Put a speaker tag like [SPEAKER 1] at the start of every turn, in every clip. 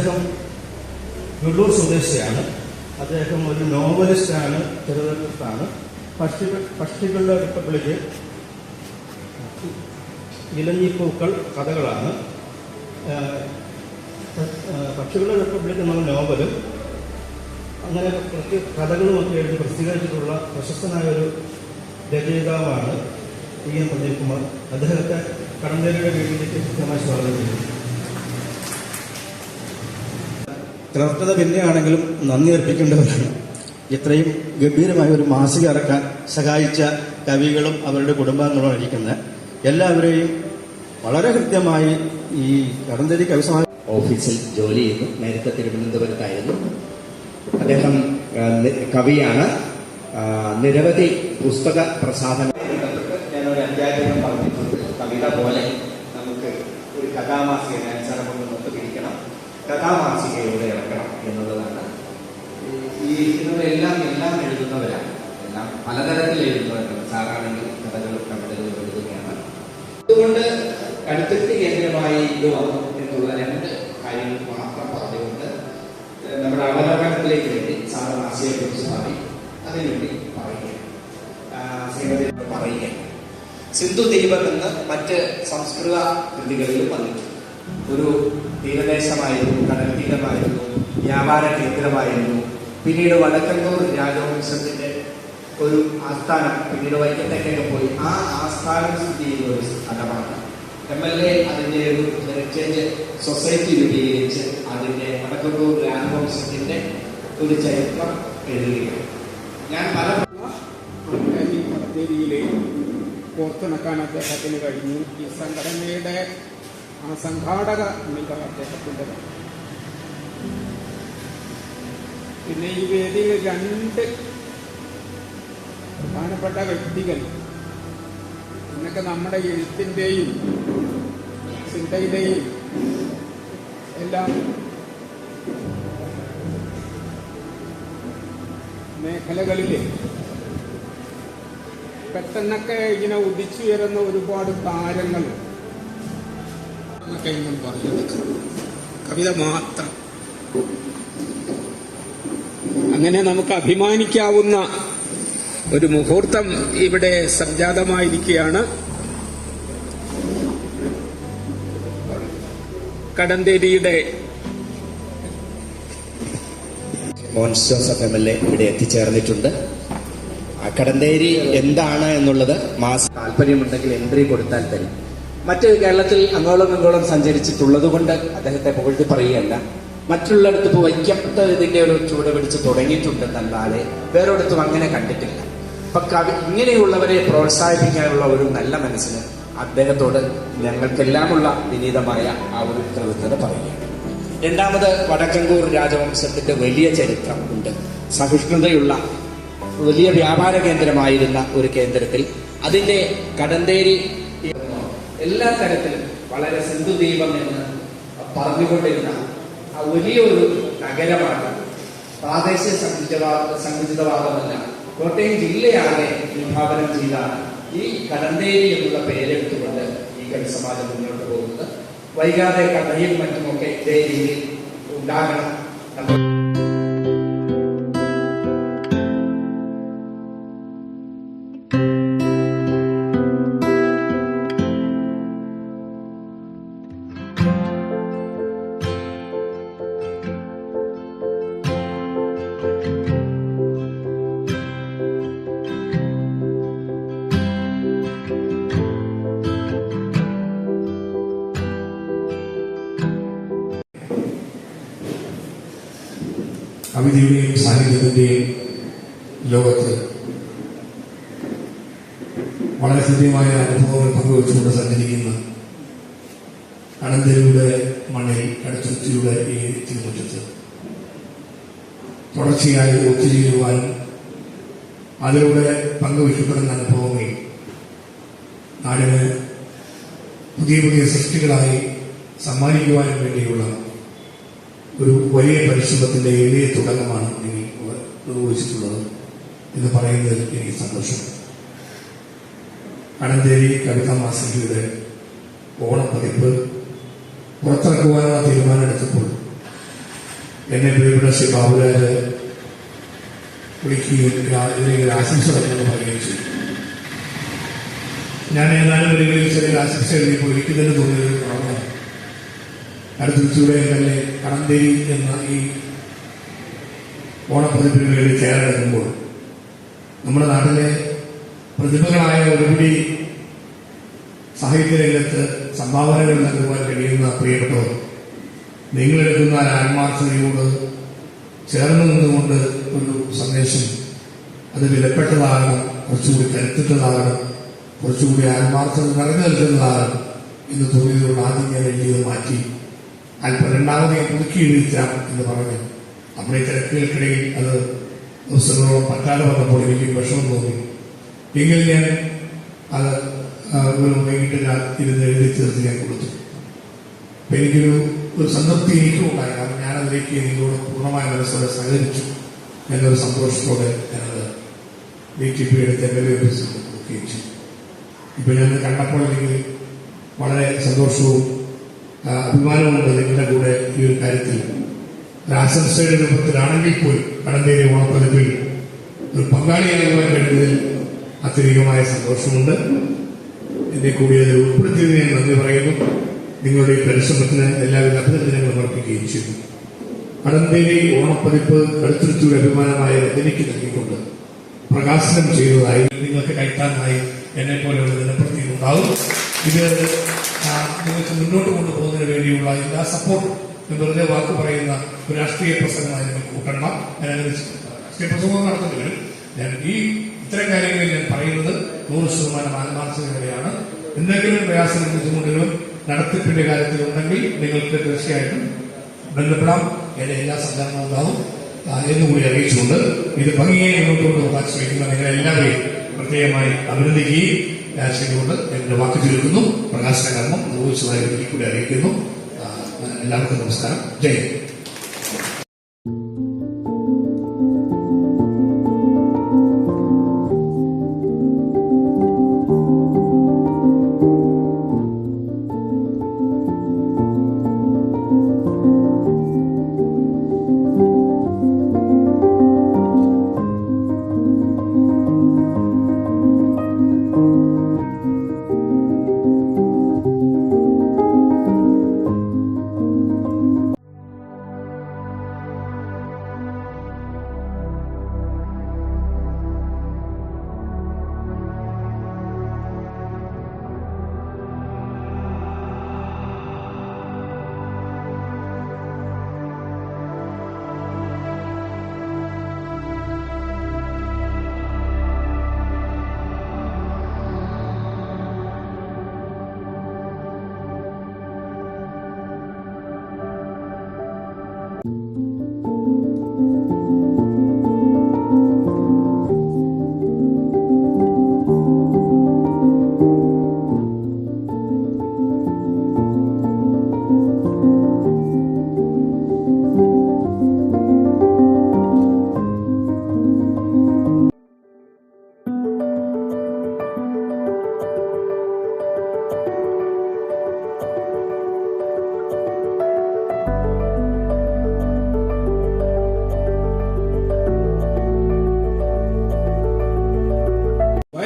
[SPEAKER 1] അദ്ദേഹം വെള്ളൂർ സ്വദേശിയാണ്. അദ്ദേഹം ഒരു നോവലിസ്റ്റാണ് തിരുവനന്തപുരത്താണ്. പക്ഷി പക്ഷികളുടെ റിപ്പബ്ലിക് ഇലഞ്ഞിപ്പൂക്കൾ കഥകളാണ്. പക്ഷികളുടെ റിപ്പബ്ലിക് എന്നുള്ള നോവലും അങ്ങനെ കുറച്ച് കഥകളുമൊക്കെ എഴുതി പ്രസിദ്ധീകരിച്ചിട്ടുള്ള പ്രശസ്തനായ ഒരു രചയിതാവാണ് ഇ എം പ്രദീപ് കുമാർ അദ്ദേഹത്തെ കടന്നേരിയുടെ വീട്ടിലേക്ക് കൃത്യമായി സ്വാഗതം ചെയ്യുന്നു. ക്ലർക്കത പിന്നെയാണെങ്കിലും നന്ദി അർപ്പിക്കേണ്ടവരാണ് ഇത്രയും ഗംഭീരമായ ഒരു മാസിക ഇറക്കാൻ സഹായിച്ച കവികളും അവരുടെ കുടുംബാംഗങ്ങളും ഇരിക്കുന്ന എല്ലാവരെയും വളരെ കൃത്യമായി ഈ കടന്തേരി കവിസമാ
[SPEAKER 2] ഓഫീസിൽ ജോലി ചെയ്യുന്നു നേരത്തെ തിരുവനന്തപുരത്തായിരുന്നു. അദ്ദേഹം കവിയാണ്. നിരവധി പുസ്തക പ്രസാധന ഞാൻ ഒരു അധ്യാപകൻ പറഞ്ഞിട്ടുണ്ട് കവിത പോലെ നമുക്ക് ഒരു കഥാമാസിക ഞാൻ സാറൊന്ന് ഒത്തുപിടിക്കണം കഥാമാസികയിലൂടെ ഇറക്കണം എന്നുള്ളതാണ് ഈ ഇതിലൂടെല്ലാം എല്ലാം എഴുതുന്നവരാണ് പലതരത്തിൽ എഴുതുന്നവരാണ് സാറാണെങ്കിൽ കഥകളും കവിതകളും എഴുതുകയാണ് അതുകൊണ്ട് കടുത്തിട്ട് കേന്ദ്രമായി ഇത് വന്നു എന്നുള്ള രണ്ട് കാര്യങ്ങൾ മാത്രം പറഞ്ഞുകൊണ്ട് നമ്മുടെ അവലോകനത്തിലേക്ക് വേണ്ടി സാറ് ആശയക്കുറിച്ച് മാറി അതിനുവേണ്ടി പറയുക പറയുകയാണ്. പറയുക സിന്ധു ദീപം എന്ന് മറ്റ് സംസ്കൃത കൃതികളിൽ വന്നിട്ടുണ്ട്. ഒരു തീരദേശമായിരുന്നു കടൽ തീരമായിരുന്നു വ്യാപാര കേന്ദ്രമായിരുന്നു പിന്നീട് വടക്കന്നൂർ രാജവംശത്തിന്റെ ഒരു ആസ്ഥാനം പിന്നീട് വൈക്കത്തേക്കൊക്കെ പോയി. ആ ആസ്ഥാനം സ്ഥിതി ചെയ്യുന്ന ഒരു സ്ഥലമാണ്. എം എൽ എ അതിന്റെ ഒരു ഹെറിറ്റേജ് സൊസൈറ്റി രൂപീകരിച്ച് അതിന്റെ വടക്കത്തൂർ ഗ്രാമവംശത്തിന്റെ ഒരു ചരിത്രം എഴുതുകയാണ്. ഞാൻ പല
[SPEAKER 3] ഈ ഓർത്തിണക്കാൻ അദ്ദേഹത്തിന് കഴിഞ്ഞു. ഈ സംഘടനയുടെ ആ സംഘാടക മികവ് അദ്ദേഹത്തിന്റെ പിന്നെ ഈ വേദിയിൽ രണ്ട് പ്രധാനപ്പെട്ട വ്യക്തികൾ എന്നൊക്കെ നമ്മുടെ എഴുത്തിന്റെയും ചിന്തയുടെയും എല്ലാം മേഖലകളിൽ പെട്ടെന്നൊക്കെ ഇങ്ങനെ ഉദിച്ചുയരുന്ന ഒരുപാട് താരങ്ങൾ പറയുന്നത് കവിത മാത്രം. അങ്ങനെ നമുക്ക് അഭിമാനിക്കാവുന്ന ഒരു മുഹൂർത്തം ഇവിടെ സംജാതമായിരിക്കുകയാണ്. കടന്തേരിയുടെ
[SPEAKER 2] Mons Joseph M L A ഇവിടെ എത്തിച്ചേർന്നിട്ടുണ്ട്. കടന്തേരി എന്താണ് എന്നുള്ളത് മാസ താല്പര്യമുണ്ടെങ്കിൽ എൻട്രി കൊടുത്താൽ തരും. മറ്റ് കേരളത്തിൽ അങ്ങോളം ഇങ്ങോളം സഞ്ചരിച്ചിട്ടുള്ളത് കൊണ്ട് അദ്ദേഹത്തെ പുകഴ്ത്തി പറയുകയല്ല. മറ്റുള്ളിടത്ത് ഇപ്പോൾ വൈക്കത്ത് ഇതിന്റെ ഒരു ചൂട് പിടിച്ച് തുടങ്ങിയിട്ടുണ്ടെന്നല്ലാതെ വേറൊരിടത്തും അങ്ങനെ കണ്ടിട്ടില്ല. അപ്പൊ കവി ഇങ്ങനെയുള്ളവരെ പ്രോത്സാഹിപ്പിക്കാനുള്ള ഒരു നല്ല മനസ്സിന് അദ്ദേഹത്തോട് ഞങ്ങൾക്കെല്ലാമുള്ള വിനീതമായ ആ ഒരു കൃതജ്ഞത പറയുകയാണ്. രണ്ടാമത് വടക്കങ്കൂർ രാജവംശത്തിന്റെ വലിയ ചരിത്രം ഉണ്ട്. സഹിഷ്ണുതയുള്ള വലിയ വ്യാപാര കേന്ദ്രമായിരുന്ന ഒരു കേന്ദ്രത്തിൽ അതിന്റെ കടന്തേരി എല്ലാ തരത്തിലും വളരെ സിന്ധുദീപം എന്ന് പറഞ്ഞുകൊണ്ടിരുന്ന വലിയൊരു നഗരമാണ് പ്രാദേശിക സംഘിതവാദം സങ്കുചിതവാദമല്ല കോട്ടയം ജില്ലയാകെ വിഭാവനം ചെയ്ത ഈ കടന്തേരി എന്നുള്ള പേരെടുത്തുകൊണ്ട് ഈ സമാജം മുന്നോട്ട് പോകുന്നത്. വൈകാതെ കഥയും മറ്റുമൊക്കെ ഇതേ രീതിയിൽ ഉണ്ടാകണം. നമ്മൾ
[SPEAKER 4] കവിതയുടെയും സാഹിത്യത്തിന്റെയും ലോകത്ത് വളരെ ഹൃദ്യമായ അനുഭവങ്ങൾ പങ്കുവച്ചുകൊണ്ട് സഞ്ചരിക്കുന്ന അനന്തരയുടെ മണ്ണിൽ അടുത്തുത്തിയുടെ ഈ തിരുമുറ്റത്ത്. തുടർച്ചയായി ഒത്തുചേരുവാനും അതിലൂടെ പങ്കുവയ്ക്കപ്പെടുന്ന അനുഭവങ്ങൾ നാടിന് പുതിയ പുതിയ സൃഷ്ടികളായി സമ്മാനിക്കുവാനും വേണ്ടിയുള്ള ഒരു വലിയ പരിശ്രമത്തിന്റെ എളിയ തുടക്കമാണ് നിങ്ങൾ നിർവഹിച്ചിട്ടുള്ളത്. എന്ന് പറയുന്നതിൽ എനിക്ക് സന്തോഷം. അനന്തേരി കവിതാ മാസികയുടെ ഓണപ്പതിപ്പ് പുറത്തിറക്കുവാനുള്ള തീരുമാനമെടുത്തപ്പോൾ എന്നെ പ്രിയപ്പെട്ട ശ്രീ ബാബുരാജ് വിളിക്കുകയും ഇതിലേക്ക് ആശംസ പറഞ്ഞു പറയുകയും ചെയ്തു. ഞാൻ ഏതാനും വരികളിൽ ചെറിയ ആശംസ എഴുതിയപ്പോൾ എനിക്ക് തന്നെ തോന്നിയത് പറഞ്ഞു എൽ തന്നെ കടന്തേരി എന്ന ഈ ഓണപ്രതിഭകളിൽ തയ്യാറെടുക്കുമ്പോൾ നമ്മുടെ നാട്ടിലെ പ്രതിഭകളായ ഒരുപിടി സാഹിത്യ രംഗത്ത് സംഭാവനകൾ നൽകുവാൻ കഴിയുന്ന പ്രിയപ്പെട്ടവർ നിങ്ങളെടുക്കുന്ന ആത്മാർത്ഥതയോട് ചേർന്ന് നിന്നുകൊണ്ട് ഒരു സന്ദേശം അത് വിലപ്പെട്ടതാകണം കുറച്ചുകൂടി കരുത്തിട്ടതാകണം കുറച്ചുകൂടി ആത്മാർത്ഥത നിറഞ്ഞു നിൽക്കുന്നതാകണം എന്ന് തോന്നിയതുകൊണ്ട് ആദ്യം ഞാൻ എഴുതിയത് മാറ്റി. അല്പം രണ്ടാമത് പുതുക്കി എഴുതിച്ചാം എന്ന് പറഞ്ഞു. നമ്മുടെ തിരക്കുകൾക്കിടയിൽ അത് ദിവസങ്ങളോളം പറ്റാതെ വന്നപ്പോൾ എനിക്ക് വിഷമം തോന്നി. എങ്കിൽ ഞാൻ അത് ഒരു വൈകിട്ട് ഞാൻ ഇരുന്ന് എഴുതി തീർത്ത് ഞാൻ കൊടുത്തു. അപ്പം എനിക്കൊരു ഒരു സംതൃപ്തി എനിക്കും ഉണ്ടായി കാരണം ഞാനതിലേക്ക് നിങ്ങളോട് പൂർണമായ മനസ്സോടെ സഹകരിച്ചു. എന്നൊരു സന്തോഷത്തോടെ ഞാനത് ബി ടി പി എടുത്ത് എം എൽ എ ഓഫീസിൽ കൊടുക്കുകയും ചെയ്തു. ഇപ്പം ഞാൻ കണ്ടപ്പോൾ എനിക്ക് വളരെ സന്തോഷവും ആ, അഭിമാനവുമുണ്ട് നിങ്ങളുടെ കൂടെ ഈ ഒരു കാര്യത്തിൽ. ഒരു ആശംസയുടെ രൂപത്തിലാണെങ്കിൽ പോലും കടന്തേരി ഓണപ്പതിപ്പിൽ ഒരു പങ്കാളിയാകുവാൻ കഴിഞ്ഞതിൽ അത്യധികമായ സന്തോഷമുണ്ട്. എന്നെ കൂടി അതിൽ ഉൾപ്പെടുത്തിയതിന് ഞാൻ നന്ദി പറയുന്നു. നിങ്ങളുടെ ഈ പരിശ്രമത്തിന് എല്ലാവിധ അഭിനന്ദനങ്ങളും അർപ്പിക്കുകയും ചെയ്തു കടന്തേരി ഓണപ്പതിപ്പ് കടുത്തുരുത്തിയുടെ അഭിമാനമായ രജനിക്ക് നൽകിക്കൊണ്ട് പ്രകാശനം ചെയ്തതായി നിങ്ങൾക്ക് കൈത്താനായി എന്നെ പോലെയുള്ള ജനപ്രതിനിധികളുണ്ടാവും. ഇത് നിങ്ങൾക്ക് മുന്നോട്ട് കൊണ്ടുപോകുന്നതിന് വേണ്ടിയുള്ള എല്ലാ സപ്പോർട്ടും വെറുതെ വാക്ക് പറയുന്ന ഒരു രാഷ്ട്രീയ പ്രസംഗമായി നിങ്ങൾക്ക് കൂട്ടണം. ഞാൻ രാഷ്ട്രീയ പ്രസംഗം നടത്തേണ്ടി വരും ഞാൻ ഈ ഇത്തരം കാര്യങ്ങളിൽ ഞാൻ പറയുന്നത് നൂറ് ശതമാനം ആത്മാർത്ഥതയാണ് എന്തെങ്കിലും പ്രയാസങ്ങളും ബുദ്ധിമുട്ടുകളും നടത്തിപ്പിന്റെ കാര്യത്തിൽ ഉണ്ടെങ്കിൽ നിങ്ങൾക്ക് തീർച്ചയായിട്ടും ബന്ധപ്പെടാം. എന്റെ എല്ലാ സഹകരണവും ഉണ്ടാവും. എന്നുകൂടി അറിയിച്ചുകൊണ്ട് ഇത് ഭംഗിയായി മുന്നോട്ട് കൊണ്ടുപോകാൻ ശ്രമിക്കുന്ന നിങ്ങളെല്ലാവരെയും പ്രത്യേകമായി അഭിനന്ദിക്കുകയും ഞാൻ ചെയ്തുകൊണ്ട് എന്റെ വാക്ക് തീർക്കുന്നു പ്രകാശന കർമ്മം നിർവഹിച്ചതായി എനിക്ക് കൂടി അറിയിക്കുന്നു. എല്ലാവർക്കും നമസ്കാരം. ജയ് Thank you.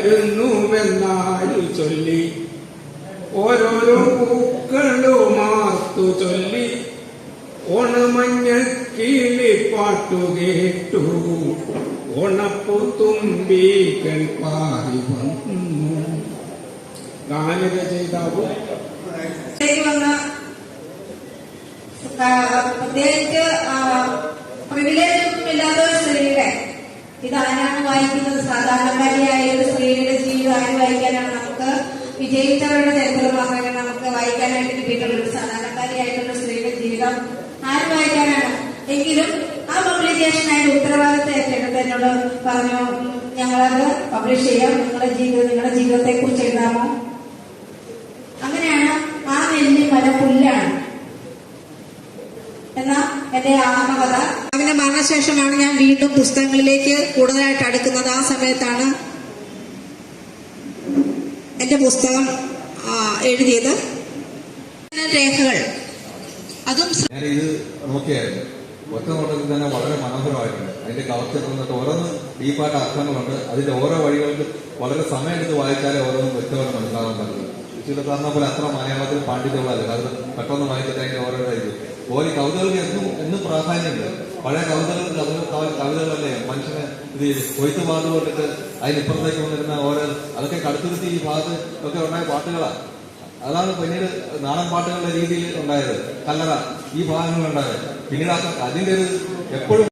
[SPEAKER 3] വരുന്നുവെന്നാരു ചൊല്ലി. ഓരോരോ പൂക്കളുമാർത്തു ചൊല്ലി. ഓണമഞ്ഞൾ കീളിപ്പാട്ടു കേട്ടു. ഓണപ്പുത്തുമ്പീക്കൻ പാറി വന്നു
[SPEAKER 5] വന്ന. ആ, പ്രത്യേകിച്ച് പ്രിവിലേജ് ഒന്നും ഇല്ലാത്ത ഒരു സ്ത്രീയുടെ. ഇത് ആരാണ് വായിക്കുന്നത്? സാധാരണക്കാരിയായ ഒരു വായന വായിക്കാനാണ് നമുക്ക് വിജയിച്ചവരുടെ ചരിത്രം മാത്രമേ നമുക്ക് വായിക്കാനായിട്ട് കിട്ടിയിട്ടുള്ള ഒരു സാധാരണക്കാരിയായിട്ടുള്ള സ്ത്രീയുടെ ജീവിതം ആരും വായിക്കാനാണ്? എങ്കിലും ആ പബ്ലിക്കേഷൻ അതിന്റെ ഉത്തരവാദിത്തം ഏറ്റെടുത്ത് എന്നോട് പറഞ്ഞു "ഉം, ഞങ്ങളത് പബ്ലിഷ് ചെയ്യാം. നിങ്ങളുടെ ജീവിതം നിങ്ങളുടെ ജീവിതത്തെ കുറിച്ച് എഴുതാമോ? അങ്ങനെയാണ് ആ നെല്ലി മല പുല്ലാണ് എന്ന എന്റെ ആത്മകഥ. അവന്റെ മരണശേഷമാണ് ഞാൻ വീണ്ടും പുസ്തകങ്ങളിലേക്ക് കൂടുതലായിട്ട് അടുക്കുന്നത്. ആ സമയത്താണ് എന്റെ പുസ്തകം എഴുതിയത് രേഖകൾ. അതും
[SPEAKER 6] ഒറ്റ തന്നെ വളരെ മനോഹരമായിട്ടുണ്ട്. അതിന്റെ നിന്നിട്ട് ഓരോന്നും ഡീപ്പായിട്ട് അർത്ഥങ്ങളുണ്ട്. അതിന്റെ ഓരോ വഴികൾക്ക് വളരെ സമയമെടുത്ത് വായിച്ചാലേ ഓരോന്നും വ്യക്തമായിട്ട് മനസ്സിലാകാൻ ചില പറഞ്ഞ പോലെ അത്ര മലയാളത്തിൽ പാണ്ഡിത്യമുള്ളതല്ല അത് പെട്ടെന്ന് വായിച്ചിട്ട് അതിന്റെ ഓരോ ഓരോ കവിതകൾക്ക് എന്നും എന്നും പ്രാധാന്യമുണ്ട്. പഴയ കവിതകൾ കവിത കവിതകളല്ലേ മനുഷ്യനെ ഇത് കൊയ്ത്ത് പാട്ട് കൊണ്ടിട്ട് അതിനിപ്പുറത്തേക്ക് വന്നിരുന്ന ഓരോ അതൊക്കെ കടുത്തുരുത്തി ഈ ഭാഗത്ത് ഒക്കെ ഉണ്ടായ പാട്ടുകളാണ് അതാണ് പിന്നീട് നാടൻ പാട്ടുകളുടെ രീതിയിൽ ഉണ്ടായത്. കല്ലറ. ഈ ഭാഗങ്ങളുണ്ടായത് പിന്നീട് അതിന്റെ ഒരു എപ്പോഴും